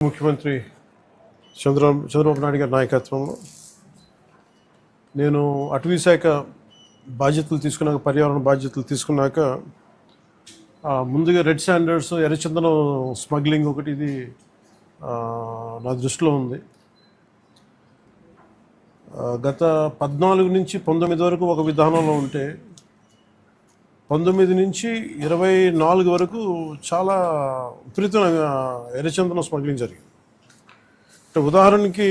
ముఖ్యమంత్రి చంద్ర చంద్రబాబు నాయుడు గారి నాయకత్వంలో నేను అటవీ శాఖ బాధ్యతలు తీసుకున్నాక పర్యావరణ బాధ్యతలు తీసుకున్నాక ముందుగా రెడ్ స్టాండర్డ్స్ ఎర్రచందనం స్మగ్లింగ్ ఒకటి ఇది నా దృష్టిలో ఉంది. గత పద్నాలుగు నుంచి పంతొమ్మిది వరకు ఒక విధానంలో ఉంటే పంతొమ్మిది నుంచి ఇరవై నాలుగు వరకు చాలా విపరీతమైన ఎర్రచందనం స్మగ్లింగ్ జరిగింది. అంటే ఉదాహరణకి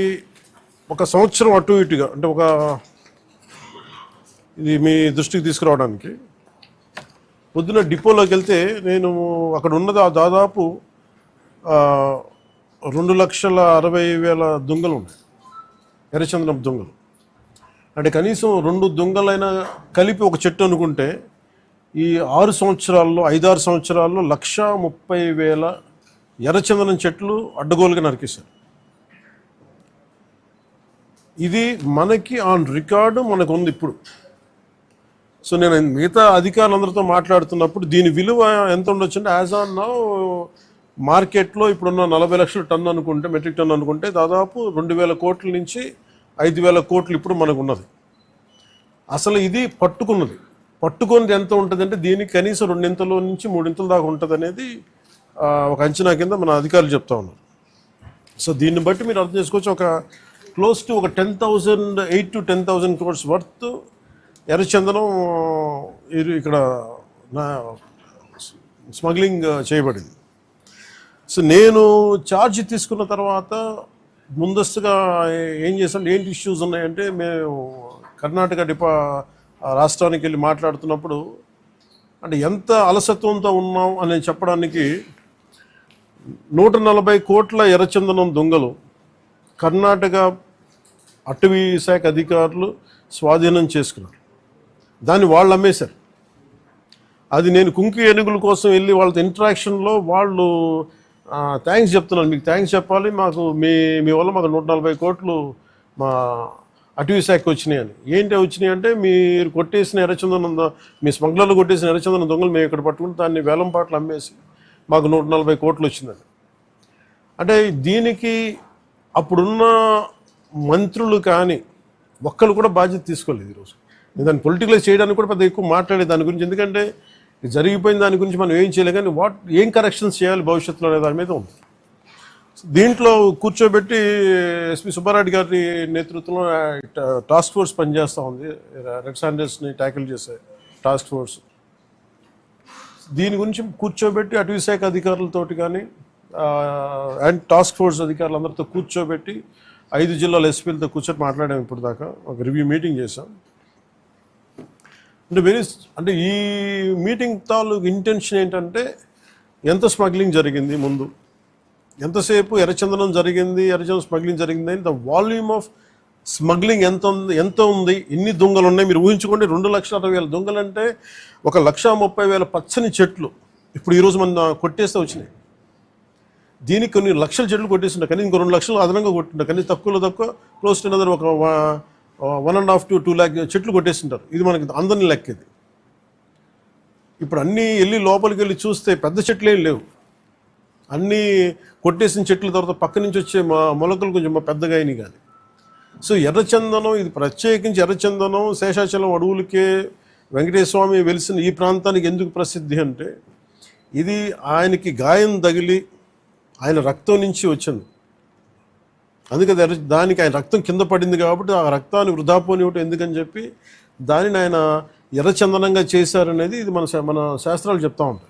ఒక సంవత్సరం అటు ఇటుగా అంటే ఒక ఇది మీ దృష్టికి తీసుకురావడానికి పొద్దున డిపోలోకి వెళ్తే నేను అక్కడ ఉన్నది ఆ దాదాపు రెండు లక్షల అరవై వేల దొంగలు ఉన్నాయి. ఎర్రచందనం దొంగలు. అంటే కనీసం రెండు దొంగలైనా కలిపి ఒక చెట్టు అనుకుంటే ఈ ఆరు సంవత్సరాల్లో ఐదారు సంవత్సరాల్లో లక్ష ముప్పై వేల ఎర్రచందనం చెట్లు అడ్డగోలుగా నరికేశారు. ఇది మనకి ఆన్ రికార్డు మనకు ఉంది ఇప్పుడు. సో నేను మిగతా అధికారులందరితో మాట్లాడుతున్నప్పుడు దీని విలువ ఎంత ఉండొచ్చు అంటే యాజ్ ఆన్ నౌ మార్కెట్లో ఇప్పుడున్న నలభై లక్షల టన్ అనుకుంటే మెట్రిక్ టన్ అనుకుంటే దాదాపు రెండు వేల కోట్ల నుంచి ఐదు వేల కోట్లు ఇప్పుడు మనకు ఉన్నది అసలు ఇది పట్టుకున్నది. పట్టుకొని ఎంత ఉంటుంది అంటే దీనికి కనీసం రెండింతలో నుంచి మూడింతల దాకా ఉంటుంది అనేది ఒక అంచనా కింద మన అధికారులు చెప్తా ఉన్నారు. సో దీన్ని బట్టి మీరు అర్థం చేసుకోవచ్చు ఒక క్లోజ్ టు ఒక ten thousand eight to ten thousand crores worth ఎర్రచందనం ఇక్కడ నా స్మగ్లింగ్ చేయబడింది. సో నేను ఛార్జ్ తీసుకున్న తర్వాత ముందస్తుగా ఏం చేశాను ఏంటి ఇష్యూస్ ఉన్నాయంటే మేము కర్ణాటక డిపా రాష్ట్రానికి వెళ్ళి మాట్లాడుతున్నప్పుడు అంటే ఎంత అలసత్వంతో ఉన్నాం అని చెప్పడానికి నూట నలభై కోట్ల ఎర్రచందనం దొంగలు కర్ణాటక అటవీ శాఖ అధికారులు స్వాధీనం చేసుకున్నారు. దాన్ని వాళ్ళు అమ్మేశారు. అది నేను కుంకి ఏనుగుల కోసం వెళ్ళి వాళ్ళతో ఇంటరాక్షన్లో వాళ్ళు థ్యాంక్స్ చెప్తున్నాను మీకు థ్యాంక్స్ చెప్పాలి. మాకు మీ మీ వల్ల మాకు నూట నలభై కోట్లు మా అటు శాఖకి వచ్చినాయి అని. ఏంటి వచ్చినాయి అంటే మీరు కొట్టేసిన ఎర్రచందనం మీ స్మగ్లర్లు కొట్టేసిన ఎర్రచందనం దొంగలు మేము ఇక్కడ పట్టుకుని దాన్ని వేలం పాటలు అమ్మేసి మాకు నూట నలభై కోట్లు వచ్చిందని అంటే దీనికి అప్పుడున్న మంత్రులు కానీ ఒక్కరు కూడా బాధ్యత తీసుకోలేదు ఈరోజు. నేను దాన్ని పొలిటికలైజ్ చేయడానికి కూడా పెద్ద ఎక్కువ మాట్లాడే దాని గురించి. ఎందుకంటే ఇది జరిగిపోయిన దాని గురించి మనం ఏం చేయలేదు కానీ వాట్ ఏం కరెక్షన్స్ చేయాలి భవిష్యత్తులో అనే దాని మీద ఉంది. దీంట్లో కూర్చోబెట్టి ఎస్పి సుబ్బారెడ్డి గారి నేతృత్వంలో టాస్క్ ఫోర్స్ పనిచేస్తూ ఉంది. రెడ్ సాండర్స్ని ట్యాకిల్ చేసే టాస్క్ ఫోర్స్. దీని గురించి కూర్చోబెట్టి అటవీ శాఖ అధికారులతోటి కానీ అండ్ టాస్క్ ఫోర్స్ అధికారులందరితో కూర్చోబెట్టి ఐదు జిల్లాల ఎస్పీలతో కూర్చొని మాట్లాడాము ఇప్పుడు దాకా ఒక రివ్యూ మీటింగ్ చేశాం. అంటే వెరీ అంటే ఈ మీటింగ్ తాలూకు ఇంటెన్షన్ ఏంటంటే ఎంత స్మగ్లింగ్ జరిగింది ముందు? ఎంతసేపు ఎర్రచందనం జరిగింది ఎర్రచందనం స్మగ్లింగ్ జరిగింది ద వాల్యూమ్ ఆఫ్ స్మగ్లింగ్ ఎంత ఉంది ఎంత ఉంది ఎన్ని దొంగలు ఉన్నాయి మీరు ఊహించుకోండి రెండు లక్షల అరవై వేల దొంగలు అంటే ఒక లక్ష ముప్పై వేల పచ్చని చెట్లు. ఇప్పుడు ఈరోజు మన కొట్టేస్తే వచ్చినాయి. దీనికి కొన్ని లక్షల చెట్లు కొట్టేస్తుండే కానీ ఇంకో రెండు లక్షలు అదనంగా కొట్టుంటారు కానీ తక్కువలో తక్కువ క్లోజ్ టు అదర్ ఒక one and half to two lakh చెట్లు కొట్టేస్తుంటారు. ఇది మనకి అందరిని లెక్కేది. ఇప్పుడు అన్నీ వెళ్ళి లోపలికి వెళ్ళి చూస్తే పెద్ద చెట్లు ఏం లేవు. అన్నీ కొట్టేసిన చెట్ల తర్వాత పక్క నుంచి వచ్చే మా మొలకలు కొంచెం పెద్దగా అయినాయి కానీ. సో ఎర్రచందనం ఇది ప్రత్యేకించి ఎర్రచందనం శేషాచలం అడవులకే వెంకటేశ్వరస్వామి వెలిసిన ఈ ప్రాంతానికి ఎందుకు ప్రసిద్ధి అంటే ఇది ఆయనకి గాయం తగిలి ఆయన రక్తం నుంచి వచ్చింది. అందుకే ఎర్ర- దానికి ఆయన రక్తం కింద పడింది కాబట్టి ఆ రక్తాన్ని వృధా పోనివ్వటం ఎందుకని చెప్పి దానిని ఆయన ఎర్రచందనంగా చేశారనేది ఇది మన శా- మన శాస్త్రాలు చెప్తా ఉంటాయి.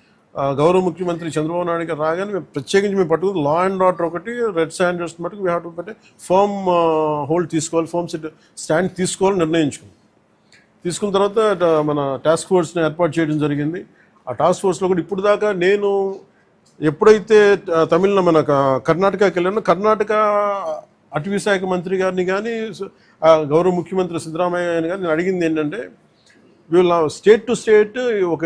గౌరవ ముఖ్యమంత్రి చంద్రబాబు నాయుడు గారు రాగానే మేము ప్రత్యేకించి మేము పట్టుకుని లా అండ్ ఆర్డర్ ఒకటి రెడ్ స్టాండర్డ్స్ మటుకు వీ హ్యావ్ టు పెట్టే ఫర్మ్ హోల్డ్ తీసుకోవాలి ఫర్మ్ సెట్ స్టాండ్ తీసుకోవాలని నిర్ణయించుకుంది తీసుకున్న తర్వాత మన టాస్క్ ఫోర్స్ని ఏర్పాటు చేయడం జరిగింది. ఆ టాస్క్ ఫోర్స్లో కూడా ఇప్పుడు దాకా నేను ఎప్పుడైతే తమిళ మన కర్ణాటకకి వెళ్ళానో కర్ణాటక అటవీ శాఖ మంత్రి గారిని కానీ గౌరవ ముఖ్యమంత్రి సిద్ధరామయ్య గారిని కానీ నేను అడిగింది ఏంటంటే వీళ్ళ స్టేట్ టు స్టేట్ ఒక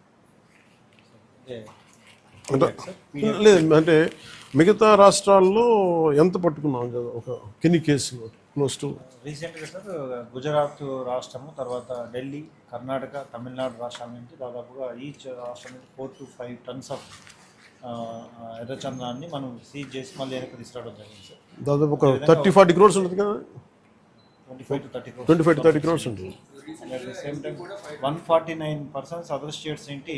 లేదు అంటే మిగతా రాష్ట్రాల్లో ఎంత పట్టుకున్నాం? కదా ఒక కిన్ని కేసులు క్లోజ్ టు రీసెంట్గా సార్ గుజరాత్ రాష్ట్రము తర్వాత ఢిల్లీ కర్ణాటక తమిళనాడు రాష్ట్రాల నుంచి దాదాపుగా ఈచ్ రాష్ట్రం నుంచి four to five tons of ఎర్రచందనాన్ని మనం సీజ్ చేసి మళ్ళీ వెనక్కి తీసుకురావడం జరిగింది సార్ దాదాపు ఒక థర్టీ ఫార్టీ క్రోర్స్ ఉంటుంది కదా? Twenty five to thirty twenty five to thirty crores ఉంటుంది. And at the same time one forty nine persons other states ఏంటి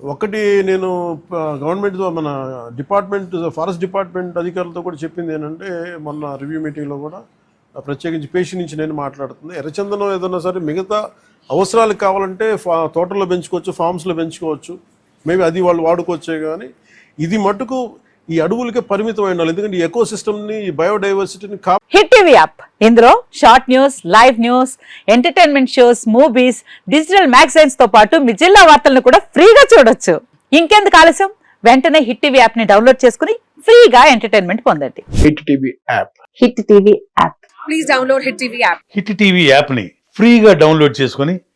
ఒకటి నేను గవర్నమెంట్ మన డిపార్ట్మెంట్ ఫారెస్ట్ డిపార్ట్మెంట్ అధికారులతో కూడా చెప్పింది ఏంటంటే మొన్న రివ్యూ మీటింగ్లో కూడా ప్రత్యేకించి పేషి నుంచి నేను మాట్లాడుతుంది. ఎర్రచందనం ఏదన్నా సరే మిగతా అవసరాలకు కావాలంటే ఫా తోటల్లో పెంచుకోవచ్చు ఫామ్స్లో పెంచుకోవచ్చు. మేబీ అది వాళ్ళు వాడుకోవచ్చే కానీ ఇది మటుకు ఈ అడవులకే పరిమితం అయి ఉండాలి. ఎందుకంటే ఈ ఎకో సిస్టమ్ని ఈ బయోడైవర్సిటీని హిట్ టీవీ యాప్. ఇందులో short news live news entertainment shows movies digital మ్యాగజైన్స్తో పాటు మీ జిల్లా వార్తలను కూడా ఫ్రీగా చూడొచ్చు. ఇంకెందుకు ఆలస్యం? వెంటనే హిట్ టీవీ యాప్ని డౌన్లోడ్ చేసుకుని ఫ్రీగా ఎంటర్టైన్మెంట్ పొందండి. Hit TV app. Hit TV app. Please download Hit TV app. Hit TV యాప్ని ఫ్రీగా డౌన్లోడ్ చేసుకొని